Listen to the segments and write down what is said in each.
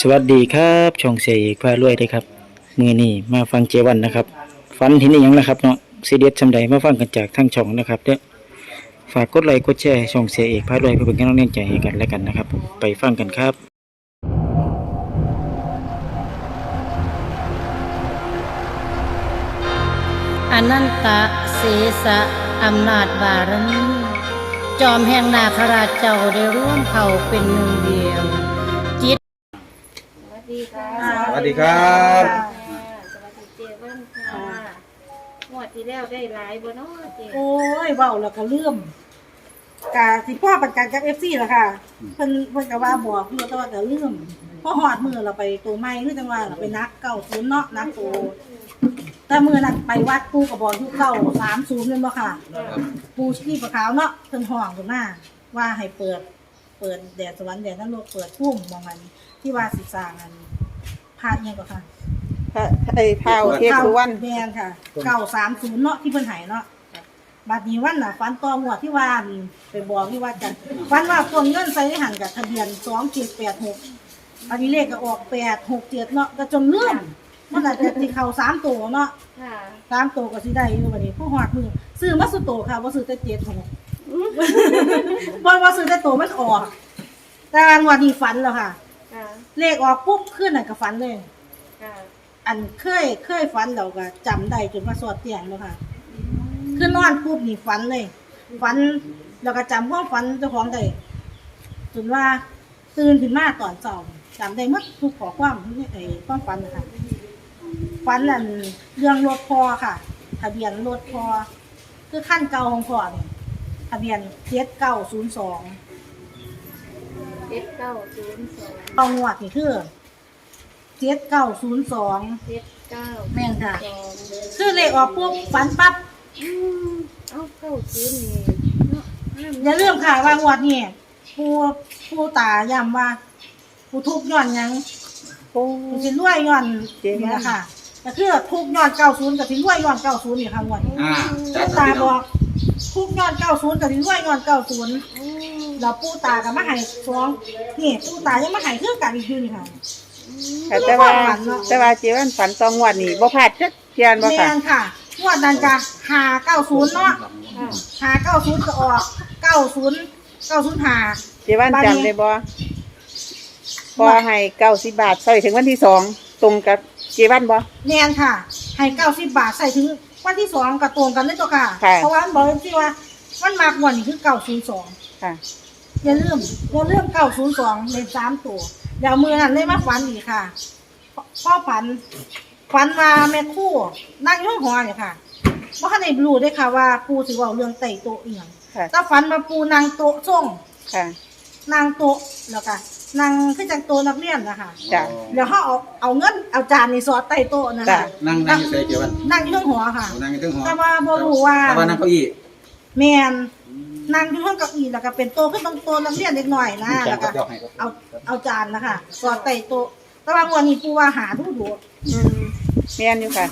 สวัสดีครับช่องเสียเอกพารวยเด้อครับ มือนี้มาฟังเจวันนะครับฟันที่นี่ยังนะครับเนาะซีเดียสสำใดมาฟังกันจากทั้งช่องนะครับเด้อฝากกดไลค์กดแชร์ช่องเสียเอกพารวยเพื่อเป็นกำลังใจให้กันและกันนะครับ ไปฟังกันครับอนันตะเสสะอำนาจบารมีจอมแห่งนาคราชเจ้าได้ร่วมเผ่าเป็นหนึ่งเดียว วัสดีครับสวัสดีเจวันค่ะงวดที่แล้วได้หลายบ่เนาะเจโอ้ยเบาแล้วก็เลื่อมกะสิพ่อปันกันกับเอฟซีล่ะค่ะเพิ่นเพิ่นก็ว่าบอกเพื่อแต่ว่าก็เลื่อมพอหอดมือเราไปตัวใหม่คือจังว่าเราไปนักเก่าศูนย์เนาะนักตัวแต่มือนั้นไปวัดปูกับบอกอยู่เก่าสามศูนย์นั่นบ่ค่ะ ปูชีพขาวเนาะเพิ่นห้องขึ้นมาว่าให้เปิด เปิดแดดสวรรค์แดดนั้นโลกเปิดทุ่มมองมันที่ว่าสิสร้างอัน พาดเนี่ยก็ค่ะพระไอ้เท้าเทพสุวรรณแมนค่ะเก้าสามศูนย์เนาะที่เพิ่นใหายเนาะบัดนี้วันน่ะฟันตอหมวดที่ว่าอั่นไปบอกที่ว่ากันฟันว่าพวงเงินใส่ในหันกับทะเบียนสองเจ็ดแปดหกอันนี้เลขก็ออกแปดหกเจ็ดเนาะก็จนเลื่อมมันอาจจะติเข่าสามตัวเนาะค่ะสามตัวก็สิได้อยู่บัดนี้ผู้หอดมือซื้อมาสุดโตวค่ะว่าซื้อแต่เจ็ดหกบ่ว่าซื้อแต่โตวมันออก แต่งวันนี้ฝันแล้วค่ะค่ะ เลขออกปุ๊บขึ้นน่ะก็ฝันเลย ค่ะ อันเคยเคยฝันเราก็จำได้จนมาสอดเตียงแล้วค่ะ คือนอนปุ๊บนี่ฝันเลย ฝันแล้วก็จำความฝันเจ้าของได้จนว่าตื่นขึ้นมาตอนเช้าจำได้หมดทุกข้อความนี่ไอ้ความฝันนะคะฝันนั่นเรื่องรถพอค่ะทะเบียนรถพอคือขั้นเก่าของพ่อนี่ทะเบียนเจ็ดเก้าศูนย์สองเจ็ดเก้าศูนย์สองเอางวดนี่คือเจ็ดเก้าศูนย์สองเจ็ดเก้าแม่นค่ะ สองคือเลขออกปุ๊บฝันปั๊บอืมเอ้าเก้าศูนย์นี่เนาะห้ามอย่าลืมค่ะว่างวดนี่ผู้ผู้ตาย้ำว่าผู้ทุกข์ย้อนหยังโอ้ผู้สิรวยย้อนเจ๋งนี่มากแหละค่ะก็คือทุกข์ย้อนเก้าศูนย์กับสิรวยย้อนเก้าศูนย์นี่ค่ะงวดนี้อ่าจัดผู้ครัตาบพี่บน้อองก ทุกข์ย้อนเก้าศูนย์กับสิรวยย้อนเก้าศูนย์อืมเราผู้ตากับมาให้สองนี่ผู้ตายังมาให้คือกันอีกอยู่นี่ค่ะ ค่ะแต่ว่าฝันเนอะ แต่ว่าเจวันฝันตองวันนี่บ่พลาดจักเทียนบ่แม่ค่ะนค่ะงวดนั้นจะหาเก้าศูนย์เนาะค่ะหาเก้าศูนย์ก็ออกเก้าศูนย์เก้าศูนย์หา เจวันจำได้บ่พอให้เก้าสิบบาทใส่ถึงวันที่สองตรงกับเจวันบ่แน่นค่ะ ให้เก้าสิบบาทใส่ถึง วันที่สองกับตรงกันเลยตัวค่ะ ค่ะ เพราะว่ามันบอกที่ว่า มันมากกว่านี่คือเก้าศูนย์สองค่ะ อย่าลืมอย่าลืมเก้าศูนย์สองเลนสามตัวเดี๋ยวมือนั้นเลยมาฝันอีกค่ะพ่อฝันฝันว่าแม่ครู่นั่งอยุ่งหอเนี่ยค่ะว่าเขาได้รู้ได้ค่ะว่าปูสิเว่าเรื่องไต่โต๊ะอีหยังค่ะ ถ้าฝันมาปูนางโต๊ะส่ง ค่ะ นางโต๊ะแล้วก็นางขึ้นจากโต๊ะนักเรียนนะคะจ้ะเดี๋ยวเขาเอาเอาเงินเอาจานนี่สอดใต้โต๊ะนะจ้ะ คะนั่งนั่งอยู่ใส่เกี่ยวกันนั่งอยู่เรื่องหัวค่ะ นั่งอยู่ถึงหอแต่ว่าบ่รู้ว่า แต่ว่านั่งเก้าอี้แมนนั่งอยู่เรื่องเก้าอี้แล้วก็เป็นโต๊ะขึ้นตรงโต๊ะนักเรียนเล็กน้อยนะแล้วก็ เอาเอาจานนะคะสอดใต้โต๊ะแต่ว่างวันนี้ปูว่าหาทุกดูอืมแม่นอยู่ค่ะ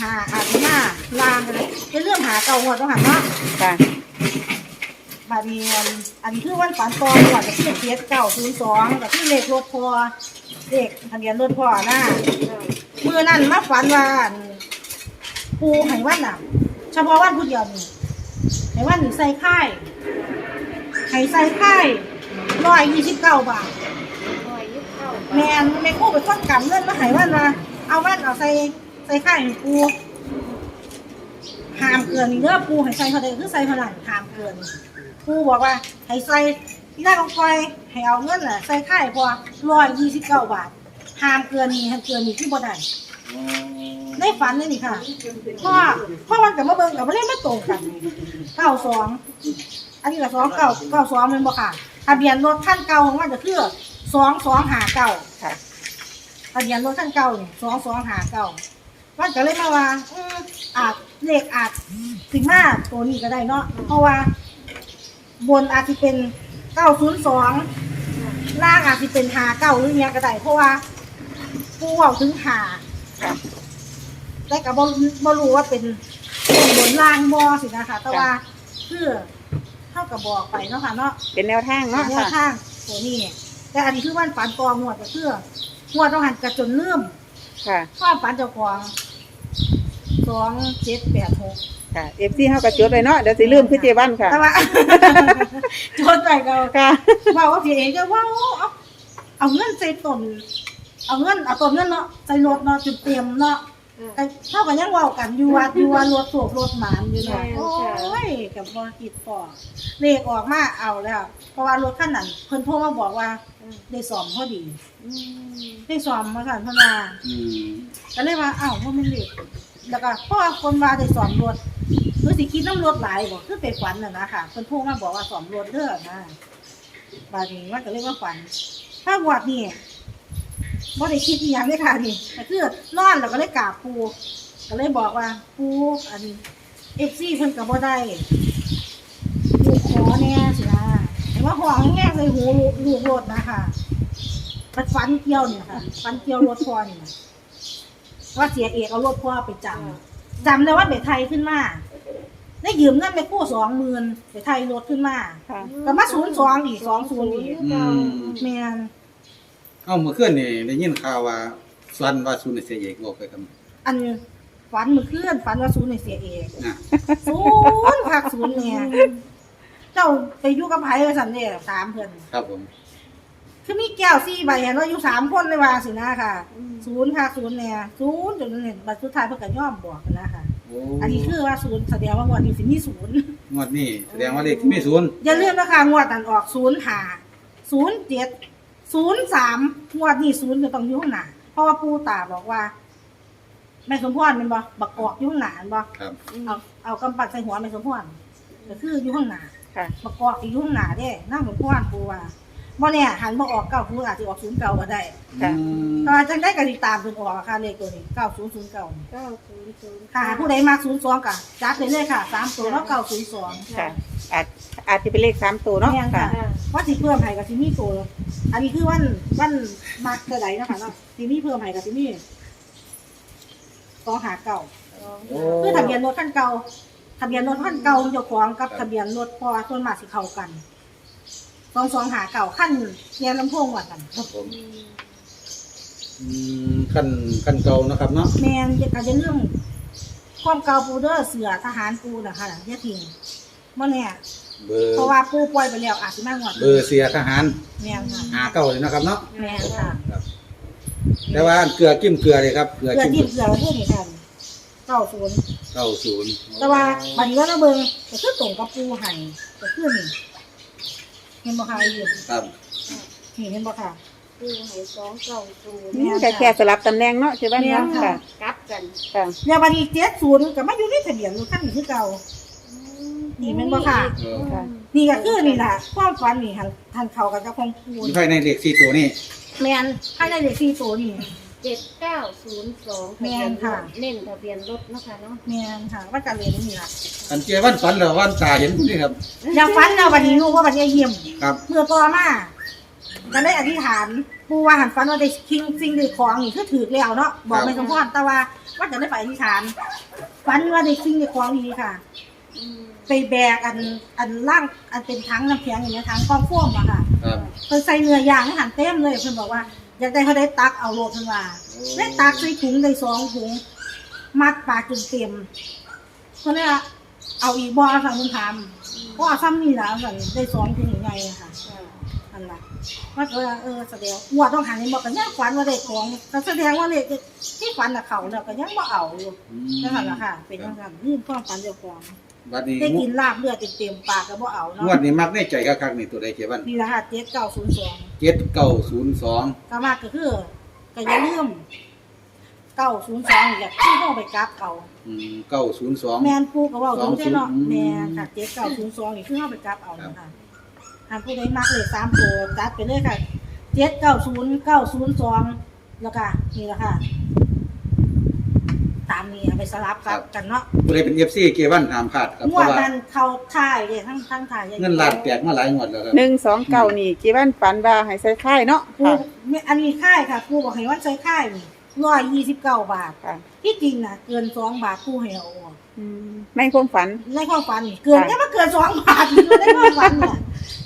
หาอาบหน้าลางเลยเป็นเรื่องหาเก่าหัวต้องหันเนาะค่ะ บาดนีอันอันนี้คือวันฝันตอนก่อนจะขึ้นเทียเก้าศูนย์สองกับที่เลขรถพอเลขทะเบียนรถพอหน้ามือนั่นมาฝันว่าอั่นปูให้วันน่ะ เฉพาะวันผู้เดียวนี่ให้วันนี่ใส่ค่ายให้ใส่ค่ายร้อยยี่สิบเก้าบาทร้อยยี่สิบเก้าแม่นแม่กู้ไปต้นกำเงินมาให้วันมาเอาวันเอาใส่ใส่ค่ายให้ปูห้ามเกินนี่เด้อปูให้ใส่เท่าใดคือใส่เท่านั้นห้ามเกิน ปูบอกว่าให้ใส่ที่ได้ลงไปให้เอาเงินน่ะใส่ค่ายพอร้อยยี่สิบเก้าบาทห้ามเกินนี่ห้ามเกินนี่ที่บ่ได้ในฝันนี่นี่ค่ะพ่อพ่อมันกับมาเบิ่งกับมาเล่นมาตรงกันเก้าสองอันนี้ก็สองเก้าเก้าสองเป็นบ่ค่ะทะเบียนรถขั้นเก่าของมันก็คือสองสองหาเก้าค่ะทะเบียนรถขั้นเก่านี่สองสองหาเก้ามันก็เลยมาว่าอืมอาจเลขอาจสิมาตัวนี้ก็ได้เนาะเพราะว่า บนอาจจะเป็นเก้าศูนย์สองล่างอาจจะเป็นหาเก้าหรือเนี้ยก็ได้เพราะว่าผู้เว่าถึงหาค่ะแต่ก็บ่บ่รู้ว่าเป็นเป็นบนล่างบ่สินะคะ แต่ว่าคือเท่ากับบอกไปเนาะค่ะเนาะเป็นแนวทางเนาะแนวค่ะทางตัวนี้แแต่อันนี้คือวันฝันตองวดก็คืองวดต้องหันกระจนลืมค่ะความฝันเจ้าของสองเจ็ดแปดหก ค่ะเอฟซีเฮาก็จดไว้เนาะเดี๋ยวสิลืมคือเจวันค่ะ แต่ว่าจนไปก็ค่ะ ว่าว่าพี่เองก็ว่าเอาเอาเงินใส่ต้นเอาเงินเอาต้นเงินเนาะใส่รถเนาะจุดเตรียมเนาะแต่เท่ากันยังเว่ากันอยู่วัดอยู่ว่ารถสูบรถหมานอยู่เนาะโอ้ยกับบ่คิดปอเลขออกมาเอาแล้ว เพราะว่ารถคันนั้นเพิ่นโทรมาบอกว่าได้สอมพอดีอืมได้สอมมาสั่นเพนว่า อืมก็เลยว่าอ้าวว่ามันเลขแล้วก็เพราะว่าคนว่าได้สอมรถ คือสิคิดน้ำรถหลายบ่คือไปฝันน่ะนะค่ะเพิ่นโทรมาบอกว่าสอมรถเด้อนะบาดนี้ว่าก็เลยว่าฝัน ถ้างวดนี่บ่ได้คิดอีหยังเลยค่ะนี่ก็คือนอนแล้วก็เลยกราบปูก็เลยบอกว่าปูอันนี้เอฟซีเพิ่นก็บ่ได้ลูกขอแน่สินะแต่ว่าห้องแง่เลยหูลูกลูกรถนะคะมันฟันเกี่ยวเนี่ยค่ะฟันเกี่ยวรถพ่อนี่ว่าเสียเอกเอารถพ่อไปจำจำได้ว่าเบไทยขึ้นมา ได้ยืมเงินไปกู้สองหมื่นเบไทยรถขึ้นมาค่ะ ก็มาศูนย์สองอีกสองศูนย์อีกอืมแม่นเอ้าเมื่อคืนนี่ได้ยินข่าวว่าสันว่าสุนเสียเอกบอกไปกันอันฝันมือเคลื่อนฝันว่าศูนย์ในเสียเอกนะศูนย์ภาคศูนย์เนี่ยเจ้าไปอยู่กับไผว่าสันเนี่ยสามเพื่อน ครับผม คือมีแก้วสี่ใบเห็นว่าอยู่สามคนเลยว่าสินะค่ะ ศูนย์ภาคศูนย์เนี่ยศูนย์จนเนี่ยบัดสุดท้ายเพื่อนก็ย่อมบอกนะค่ะ โอ้อันนี้คือว่าศูนย์แสดงว่างวดนี้สิมีศูนย์งวดนี้แสดงว่าเลขที่มีศูนย์อย่าลืมนะคะงวดนั้นออกศูนย์หาศูนย์เจ็ดศูนย์สามงวดนี้ศูนย์จะต้องอยู่ข้างหน้าเพราะว่าปู่ตาบอกว่า แม่สมพรเป็นบ่บักกอกอยู่ข้างหน้าแม่นบ่ครับ เอาเอากำปั้นใส่หัวแม่สมพรก็คืออยู่ข้างหน้าค่ะประกอบอยู่ข้างหน้าเด้นั่งสมพรปูว่า บ่เนี่ยหันบ่ออกเก้าคืออาจจะออกศูนย์เก้าก็ได้ค่ะอืมก็จังได้ก็ติดตามเพิ่นออกอะค่ะเลขตัวนี้เก้าศูนย์ศูนย์เก้าเก้าศูนย์ศูนย์ค่ะผู้ใดมาศูนย์สองก็จัดไปเลยค่ะสามตัวแล้วเก้าศูนย์สองค่ะอาจอาจจะเป็นเลขสามตัวเนาะแม่นค่ะค่ะว่าสิเพิ่มให้กับสิมีตัวอันนี้คือวันวันมาเท่าไหร่เนาะคะเนาะสิมีเพิ่มให้กับสิมีสองหาเก่า โอ้คือทะเบียนรถคันเก่า ทะเบียนรถคันเก่าเจ้าของกับทะเบียนรถพอส่วนมากสิเข้ากัน สองสองหาเก่าขั้นเรียนลำโพงว่ากันครับผมอืมขั้นขั้นเก่านะครับเนาะแมนจะการจะเรื่องความเก่าปูเดอร์เสือทหารปูนะคะอย่าทิ้งเมื่อเนี่ยเบอร์เพราะว่าปูปล่อยไปแล้วอาจจะมากกว่าเบอร์เสียทหารแมนค่ะหาเก่าเลยนะครับเนาะแมนค่ะครับ แต่ว่าเกลือกิ้มเกลือเลยครับเกลือเกลือกิ้มจิ้มเกลือแล้วเพื่อนนี่กันเก้าศูนย์เก้าศูนย์แต่ว่าบัดนี้ว่าเราเบิ่งก็คือตรงกับปูไห้ก็คือนี่ เห็นบ่คะไอ้เหี้ยครับนี่เห็นบ่ค่ะ คือให้สองเก้าศูนย์แม่นแค่แค่สลับตำแหน่งเนาะเจวันแม่เนาะนค่ะค่ะกลับกันค่ะแล้วบัดนี้เจ็ดศูนย์ก็มาอยู่ในทะเบียนรถคันนี้คือเก่า นี่แม่นบ่ค่ะเออค่ะ นี่ก็คือนี่ล่ะความฝันนี่หันหันเข้ากับเจ้าของปูอยู่ภายในเลขสี่ตัวนี้แม่นภายในเลขสี่ตัวนี่ เจ็ดเก้าศูนย์สองแม่นค่ะ เน้นทะเบียนรถเนาะคะเนาะแม่นค่ะว่าจะเรียนนี่ล่ะอันเจวันฝันเหรอวันตาเห็นพวกนี้ครับ อยากฝันแล้วบัดนี้รู้ว่าบัดนี้เยี่ยมครับ เมื่อต่อมาก็ได้อธิษฐานปูว่าหันฝันว่าได้คิงสิ่งได้ของนี่คือถือแล้วเนาะบอกไม่สมพรแต่ว่าว่าจะได้ไปอธิษฐานฝันว่าได้สิ่งได้ของดีค่ะไปแบกอันอันล่างอันเป็นถังน้ำแข็งอย่างเงี้ยถังกองฟ่วมอะค่ะครับ เพิ่นใส่เนื้อย่างให้หันเต็มเลยเพิ่นบอกว่า อยากได้เขาได้ตักเอาโลดเพิ่นว่าได้ตักใส่ถุงได้สองถุง มัดปลาจนเต็มเพิ่นเลยเอาอีบ่ค่ะเพิ่นถามเพราะเอาซ้ำนี่ล่ะสั่นได้สองถุงใหญ่ๆอะค่ะอันละว่าก็ว่าเออแสดงหัวต้องหันนี่บอกกันยังฝันว่าได้ของก็แสดงว่าเลขที่ฝันน่ะเขาแล้วก็ยังบ่เอาอยู่นั่นแหละค่ะ เป็นจังซั่นลืมความฝันเจ้าของ บัดนี้ได้กินลาบเลือดเต็มๆปากก็บ่เอาเนาะงวดนี้มักในใจคักๆนี่ตัวใดเจวันนี่แหละค่ะเจ็ดเก้าศูนย์สองเจ็ดเก้าศูนย์สองก็มากก็คือก็อย่าลืมเก้าศูนย์สองอยากที่ห้องไปกราฟเอาเก้าศูนย์สองแมนปูก็เว่าถึงเจ้าเนาะอืมแมนค่ะเจ็ดเก้าศูนย์สองนี่คือห้องไปกราฟเอานะคะหากผู้ใดมักเลยสามตัวจัดไปเลยค่ะเจ็ดเก้าศูนย์เก้าศูนย์สองแล้วก็นี่แหละค่ะตามนี้เอาไปสลับกับกันเนาะผู้ใดเป็นเอฟซีเกวันห้ามขาดครับงเพวดราะว่านั้นเข้าท่ายเลยทั้งทั้งท่ายเงินล้านแตกมาหลายงวดแล้วครับหนึ่งสองเก้านี่เจวันฝันว่าให้ใส่ค่ายเนาะปูค่ะอันนี้ค่ายค่ะปูบอกให้วันใช้ค่ายร้อยยี่สิบเก้าบาท ค่ะที่จริงน่ะเกินสองบาทปูให้เอาออกอืมในความฝันในความฝันนี่เกินแค่มาเกินสองบาทอยู่ในความฝันเนี่ย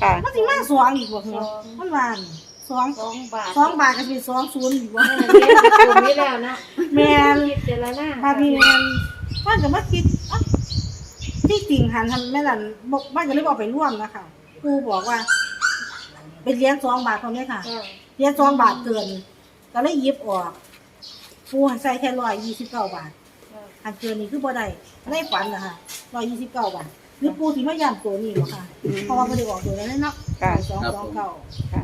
ค่ะมันสิมาสองอีกบ่เหรอมันว่านี่ สองสองบาทสองบาทก็เป็นสองศูนย์อยู่ว่าเออเรียนกลุ่มนี้แล้วเนาะแม่นคิดเจรนามาพี่มันว่าก็มาคิดเอ้าที่จริงหันทันแม่นั่นบอกว่าจะเลยบอกไปร่วมนะคะครูบอกว่า เป็นเหรียญสองบาทตรงนี้ค่ะเออเหรียญสองบาทเกินก็เลยหยิบออกครูให้ใส่แค่ร้อยยี่สิบเก้าบาทเอออันเกินนี่คือบ่ได้ในฝันนะคะร้อยยี่สิบเก้าบาทหรือปูที่มาย่ำตัวนี้บ่ค่ะเพราะว่าบ่ได้บอกตัวนั้นเนาะค่ะสองสองเก้าค่ะ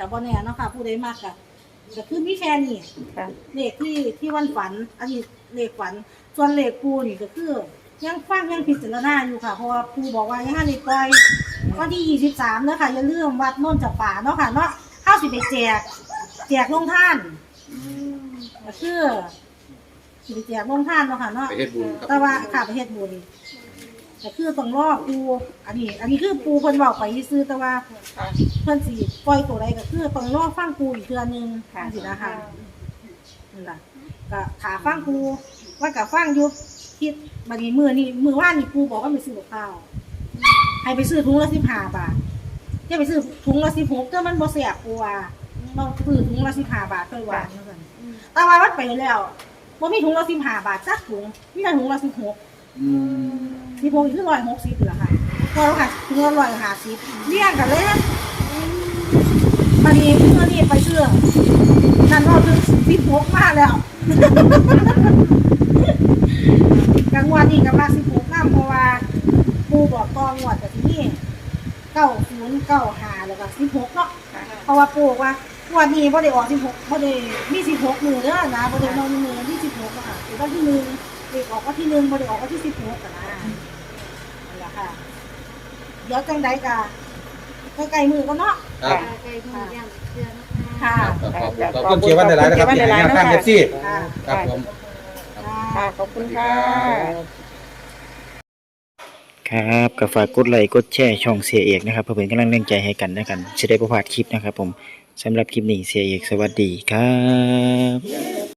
แต่บ่แน่เนาะค่ะ ผู้ใดมากก็ก็คือมีแค่นี้ค่ะ เลขที่ที่วันฝัน อันนี้เลขฝัน ส่วนเลขปูนี่ก็คือ ยังฟังยังพิจารณาอยู่ค่ะ เพราะว่าปูบอกว่ายังให้ในปล่อยวันที่ยี่สิบสามเนาะค่ะอย่าลืมวัดโน่นจับป่าเนาะค่ะเนาะเข้าสิไปแจก แจกลงท่านก็คือสิไปแจกลงท่านเนาะค่ะเนาะ ไปเฮ็ดบุญครับแต่ว่าค่ะประเทศบุญ แต่คือต้องรอปูอันนี้ อันนี้คือปูเพิ่นบอกไปซื้อแต่ว่าเพิ่นสิปล่อยตัวใดก็คือต้องรอฟังปูอีกเทื่อนึงค่ะสินะคะนั่นล่ะก็ขาฟังปูว่ากับฟังอยู่คิดบัดนี้มือนี่มือว่านนี่ปูบอกว่าไปซื้อกับข้าวให้ไปซื้อถุงละ15บาทอย่าไปซื้อถุงละ16เด้อมันบ่แซ่บปูว่าเราซื้อถุงละ15บาทค่อยว่าจังซั่นแต่ว่ามันไปแล้วบ่มีถุงละ15บาทจักถุงมีแต่ถุงละ16อืม มีพงอีกคือร้อยหกสิบเหรอคะพอเราค่ะถึงร้อยห้าสิบเรียงกันเลยนะมาดีเมื่อนี้ไปเชื่อนั่นก็คือสิบหกมาแล้วกลางวันนี่กับมาสิบหกน้ำเพราะว่าปูบอกตองวดกับที่นี่เก้าศูนย์เก้าหาแล้วก็สิบหกเนาะเพราะว่าปูบอกว่าวันนี้พอได้ออกสิบหกพอได้มีสิบหกมือเด้อนะพอได้นอนมือที่สิบหกอะค่ะหรือว่าที่หนึ่งเด็กออกก็ที่หนึ่งพอได้ออกก็ที่สิบหกอะนะนั่ละ ค่ะ เดี๋ยวจังใดกะใกล้ๆมือก็เนาะครับ ไก่มือย่างเชื่อนะคะ ค่ะ ครับขอบคุณขอบคุณเกียรติวันหลายๆนะครับที่ให้แนวทางเอฟซีค่ะครับผมค่ะ ขอบคุณค่ะ ครับก็ฝากกดไลค์กดแชร์ช่องเสียเอกนะครับเพื่อเป็นกำลังแรงใจให้กันนะกันจะได้ประพลาดคลิปนะครับผมสำหรับคลิปนี้เสียเอกสวัสดีครับ